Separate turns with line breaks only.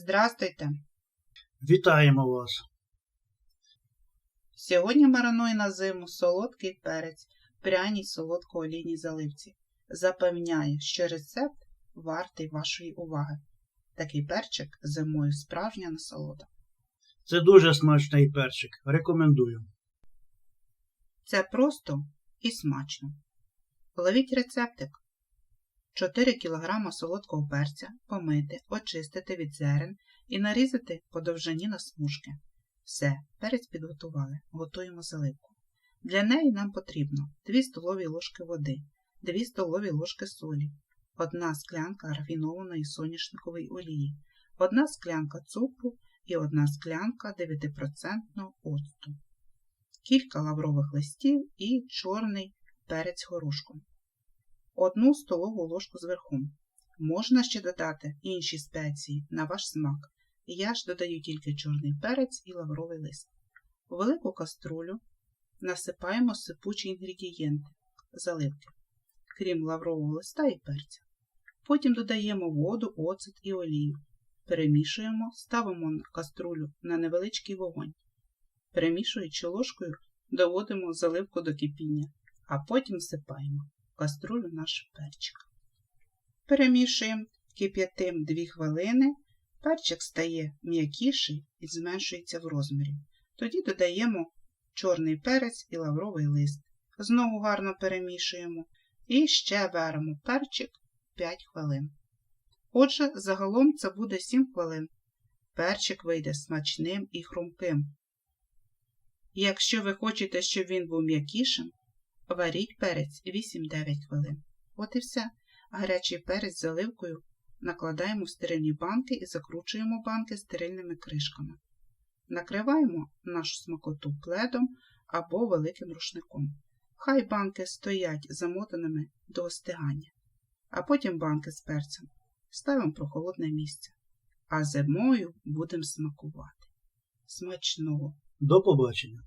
Здрастуйте!
Вітаємо вас.
Сьогодні мариную на зиму солодкий перець, пряній солодко-олійній заливці. Запевняє, що рецепт вартий вашої уваги. Такий перчик зимою справжня насолода.
Це дуже смачний перчик. Рекомендую.
Це просто і смачно. Ловіть рецептик. 4 кг солодкого перця помити, очистити від зерен і нарізати по довжині на смужки. Все, перець підготували. Готуємо заливку. Для неї нам потрібно 2 столові ложки води, 2 столові ложки солі, 1 склянка рафінованої соняшникової олії, 1 склянка цукру і 1 склянка 9% оцту кілька лаврових листів і чорний перець горошком. Одну столову ложку зверху. Можна ще додати інші спеції на ваш смак. Я ж додаю тільки чорний перець і лавровий лист. У велику каструлю насипаємо сипучі інгредієнти, заливки, крім лаврового листа і перця. Потім додаємо воду, оцет і олію. Перемішуємо, ставимо каструлю на невеличкий вогонь. Перемішуючи ложкою, доводимо заливку до кипіння, а потім всипаємо в каструлю наш перчик. Перемішуємо, кип'ятим 2 хвилини, перчик стає м'якіший і зменшується в розмірі. Тоді додаємо чорний перець і лавровий лист. Знову гарно перемішуємо і ще варимо перчик 5 хвилин. Отже, загалом це буде 7 хвилин. Перчик вийде смачним і хрумким. Якщо ви хочете, щоб він був м'якішим, варіть перець 8-9 хвилин. От і все. Гарячий перець з заливкою накладаємо в стерильні банки і закручуємо банки стерильними кришками. Накриваємо нашу смакоту пледом або великим рушником. Хай банки стоять замотаними до остигання, а потім банки з перцем ставимо в прохолодне місце. А зимою будемо смакувати. Смачного!
До побачення.